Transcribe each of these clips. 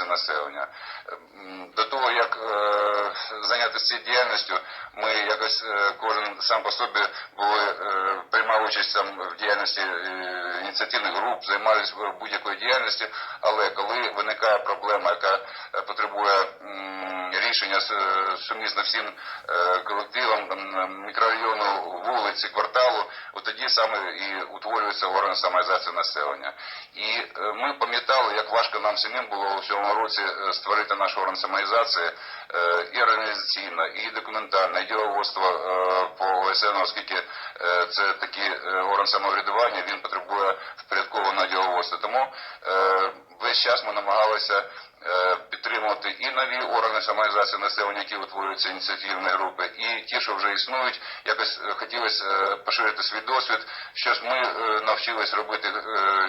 самоорганізації населення. До того, як е, зайнятися цією діяльністю, ми якось е, кожен сам по собі були, е, приймав участь там в діяльності ініціативних груп, займалися будь-якою діяльністю, але коли виникає проблема, яка потребує рішення сумісно всім е, колективам мікрорайону, вулиці, кварталу, от тоді саме і утворюється орган самоорганізації населення. І е, ми пам'ятали, як важко нам самим було у цьому році е, створити наш орган самоорганізації е, і організаційно, і документально, і діловодство по ОСН, оскільки це такий орган самоврядування, він потребує впорядкованого діловодства. Тому весь час ми намагалися е, підтримувати і нові органи самоорганізації населення, які утворюються ініціативні групи, і ті, що вже існують, якось е, хотілося е, поширити свій досвід. Щось ми навчились робити,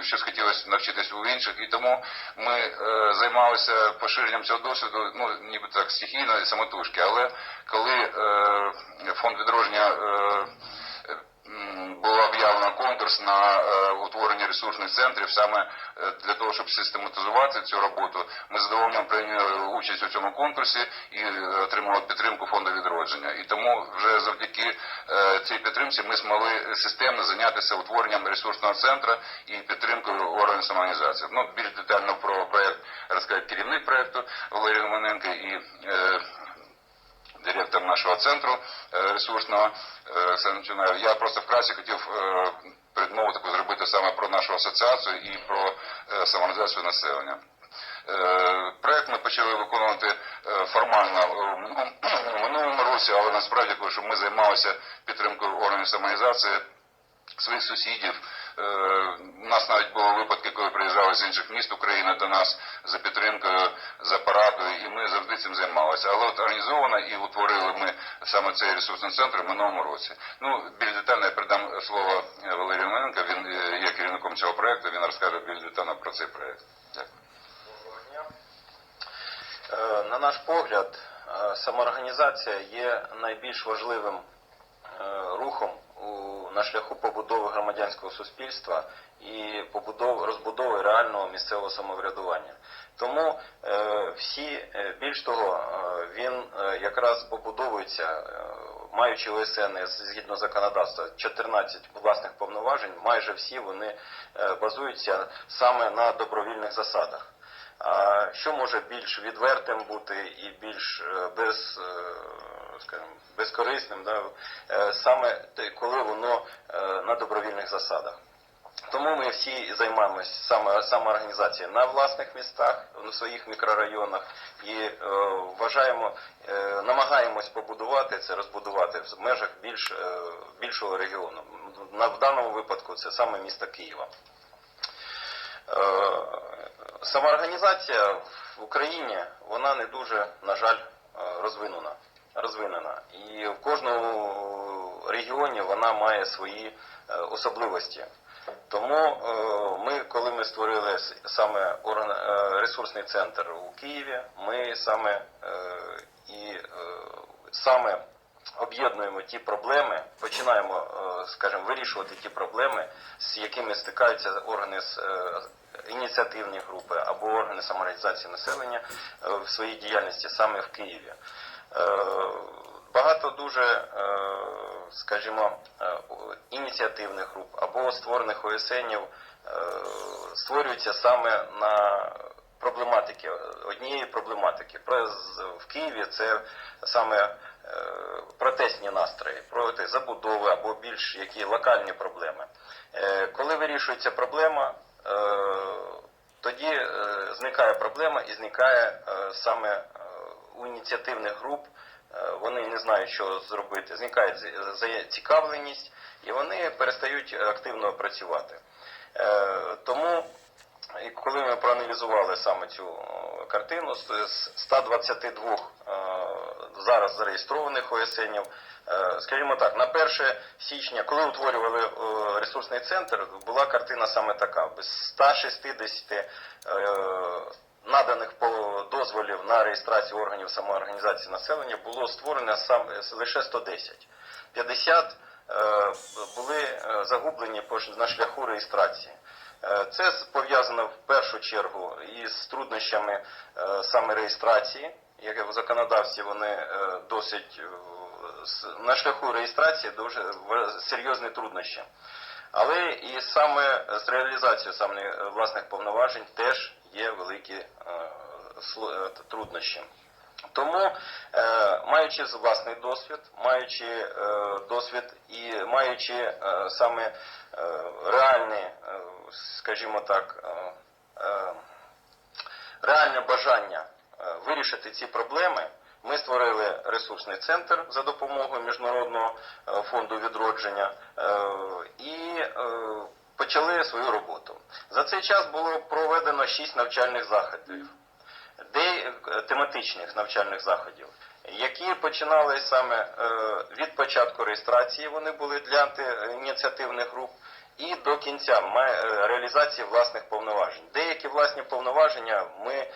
щось хотілося навчитись у інших, і тому ми займалися поширенням цього досвіду, ну ніби так стихійно і самотужки. Але коли фонд відродження м, об'явлено конкурс на е, утворення ресурсних центрів саме е, для того, щоб систематизувати цю роботу. Ми задоволенням прийняли участь у цьому конкурсі і е, отримали підтримку фонду відродження. І тому вже завдяки цій підтримці ми змогли системно зайнятися утворенням ресурсного центру і підтримкою органів самоорганізації. Ну більш детально про проект розкаже керівник проекту Валерій Романенко і. Директор нашого центру е, ресурсного е, Оксана Я просто вкратце хотів е, передмову таку зробити саме про нашу асоціацію і про самоорганізацію населення. Проект ми почали виконувати формально в минулому- році, але насправді, коли ми займалися підтримкою органів самоорганізації своїх сусідів. У нас навіть були випадки, коли приїжджали з інших міст України до нас за підтримкою, і ми завжди цим займалися. Але от організовано і утворили ми саме цей ресурсний центр в минулому році. Ну, більш детально я передам слово е, Валерію Мененко, він е, є керівником цього проекту, він розкаже більш детально про цей проект. Дякую. Е, На наш погляд, самоорганізація є найбільш важливим рухом на шляху побудови громадянського суспільства і побудови, розбудови реального місцевого самоврядування. Тому е, всі, е, більш того, е, він якраз побудовується, маючи ОСН згідно законодавства 14 власних повноважень, майже всі вони базуються саме на добровільних засадах. Що може більш відвертим бути і більш е, без, е, скажімо, безкорисним, да? е, саме коли воно на добровільних засадах. Тому ми всі займаємось саме самоорганізацією на власних містах, в своїх мікрорайонах і е, вважаємо, е, намагаємось побудувати це, розбудувати в межах більш, е, більшого регіону. На, в даному випадку це саме місто Києва. Е, Самоорганізація в Україні вона не дуже, на жаль, е, розвинена. розвинена. І в кожному регіоні вона має свої е, особливості. Тому е, ми, коли ми створили саме ресурсний центр у Києві, ми саме і саме об'єднуємо ті проблеми, починаємо, скажімо, вирішувати ті проблеми, з якими стикаються органи з е, ініціативні групи або органи самоорганізації населення е, в своїй діяльності саме в Києві. Е, Багато дуже, скажімо, ініціативних груп або створених ОСНів створюються саме на проблематики, однієї проблематики. В Києві це саме протестні настрої проти забудови або більш які локальні проблеми. Е, Коли вирішується проблема, е, тоді е, зникає проблема і зникає саме у ініціативних груп. Вони не знають, що зробити. Зникає зацікавленість, і вони перестають активно працювати. Тому коли ми проаналізували саме цю картину, з з 122 е, зараз зареєстрованих ОСНів, е, скажімо так, на 1 січня, коли утворювали е, ресурсний центр, була картина саме така: без 160 е, наданих дозволів на реєстрацію органів самоорганізації населення було створено лише 110. 50 е, були загублені на шляху реєстрації. Це пов'язано в першу чергу із труднощами саме реєстрації, як в законодавстві вони е, досить е, на шляху реєстрації дуже серйозні труднощі. Але і саме з реалізацією саме власних повноважень теж є великі е, труднощі. Тому, маючи власний досвід, маючи досвід і маючи саме реальне, е, скажімо так, реальне бажання вирішити ці проблеми, ми створили ресурсний центр за допомогою Міжнародного е, фонду відродження е, і е, почали свою роботу. За цей час було проведено шість навчальних заходів е, тематичних навчальних заходів, які починали саме е, від початку реєстрації, вони були для антиініціативних груп, і до кінця е, реалізації власних повноважень. Деякі власні повноваження ми, е,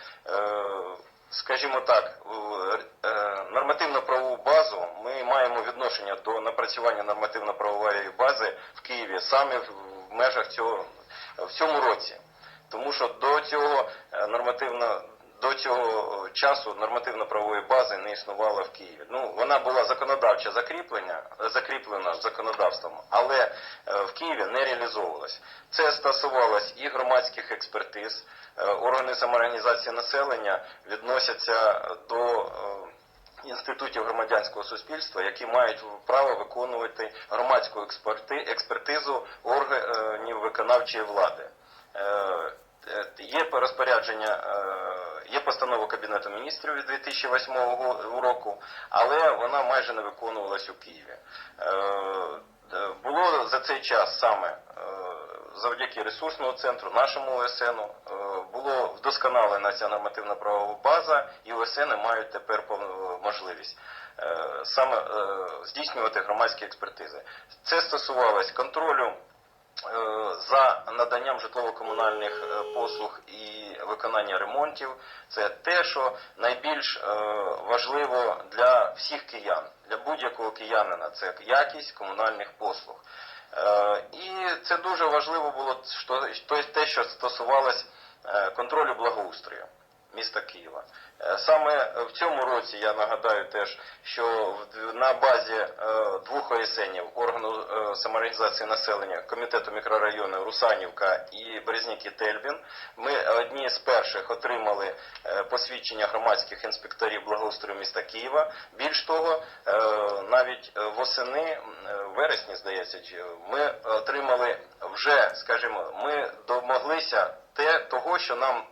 скажімо так, е, нормативно-правову базу ми маємо відношення до напрацювання нормативно-правової бази в Києві саме в в межах цього в цьому році. Тому що до цього е, нормативно до цього часу нормативно-правової бази не існувало в Києві. Ну вона була законодавчо закріплена, закріплена законодавством, але е, в Києві не реалізовувалась. Це стосувалось і громадських експертиз. Е, Органи самоорганізації населення відносяться до е, інститутів громадянського суспільства, які мають право виконувати громадську експерти- експертизу органів виконавчої влади. Е, е, Є розпорядження, е, є постанова Кабінету міністрів від 2008 року, але вона майже не виконувалась у Києві. Е, е, Було за цей час саме е, завдяки ресурсного центру, нашому ОСН, було вдосконалена ця нормативна правова база, і ОСН мають тепер можливість саме здійснювати громадські експертизи. Це стосувалось контролю за наданням житлово-комунальних е, послуг і виконання ремонтів. Це те, що найбільш е, важливо для всіх киян, для будь-якого киянина. Це якість комунальних послуг. Е, І це дуже важливо було те, що стосувалось е, контролю благоустрою міста Києва. Е, Саме в цьому році я нагадаю теж, що на базі е, двох ОСНів органу е, самоорганізації населення комітету мікрорайону Русанівка і Березняки Тельбін ми одні з перших отримали посвідчення громадських інспекторів благоустрою міста Києва. Більш того, навіть восени, вересні, здається, ми отримали вже, скажімо, ми домоглися те того, що нам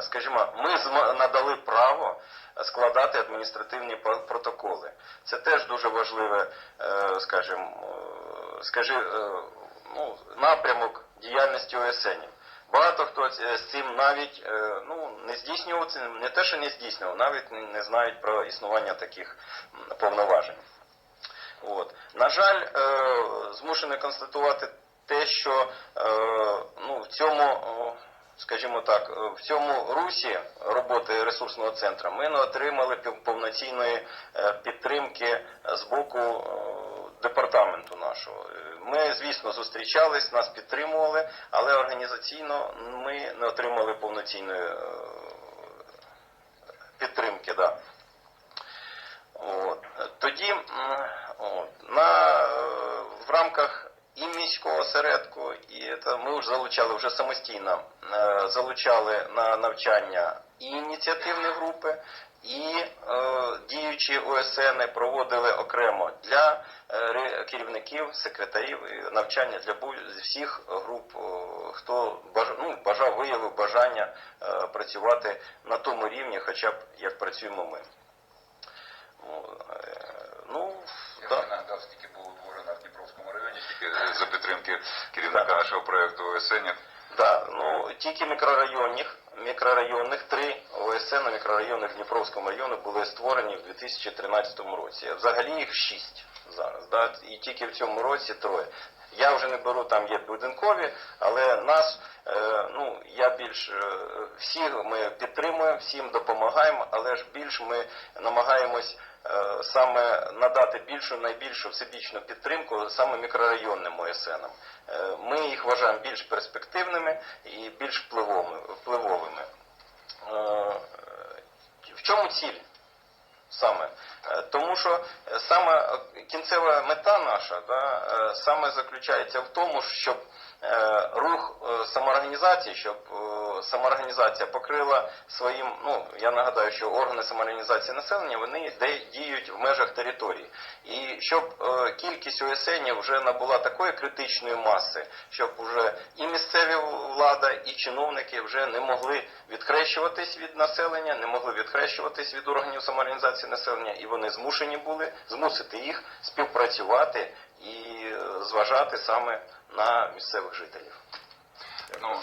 скажімо, ми надали право складати адміністративні протоколи. Це теж дуже важливе, е, скажімо, е, е, ну, напрямок діяльності ОСНів. Багато хто з цим навіть е, ну, не здійснював, не те, що не здійснював, навіть не- знають про існування таких повноважень. От. На жаль, е, змушений констатувати те, що е, ну, в цьому, скажімо так, е, в цьому русі роботи ресурсного центру ми не отримали повноцінної е, підтримки з боку е, департаменту нашого. Ми, звісно, зустрічались, нас підтримували, але організаційно ми не отримали повноцінної підтримки. Да. От. Тоді от, на, в рамках і міського осередку, і це ми вже залучали вже самостійно е, залучали на навчання і ініціативні групи, і е, діючі ОСН проводили окремо для е, керівників, секретарів навчання для всіх груп, о, хто баж, ну, бажав, виявив бажання е, працювати на тому рівні, хоча б як працюємо ми. Е, Ну, Я да. вже нагадав, скільки було утворено в Дніпровському районі, тільки за підтримки керівника нашого проєкту ОСН. Да, ну тільки мікрорайонних, мікрорайонних три ОСН мікрорайонних Дніпровському району були створені в 2013 році. Взагалі їх шість зараз. Да, і тільки в цьому році троє. Я вже не беру, там є будинкові, але нас е, ну я більш е, всі ми підтримуємо, всім допомагаємо, але ж більш ми намагаємось саме надати більшу, найбільшу всебічну підтримку саме мікрорайонним ОСНам. Е, Ми їх вважаємо більш перспективними і більш впливовими. Е, В чому ціль? Саме Е, тому, що е, саме е, кінцева мета наша да, е, саме заключається в тому, щоб е, рух е, самоорганізації, щоб е, самоорганізація покрила своїм. Ну я нагадаю, що органи самоорганізації населення вони де діють в межах території, і щоб е, кількість ОСНів вже набула такої критичної маси, щоб вже і місцеві влада, і чиновники вже не могли відхрещуватись від населення, не могли відхрещуватись від органів самоорганізації населення, і вони змушені були змусити їх співпрацювати і е, зважати саме на місцевих жителів. Ну,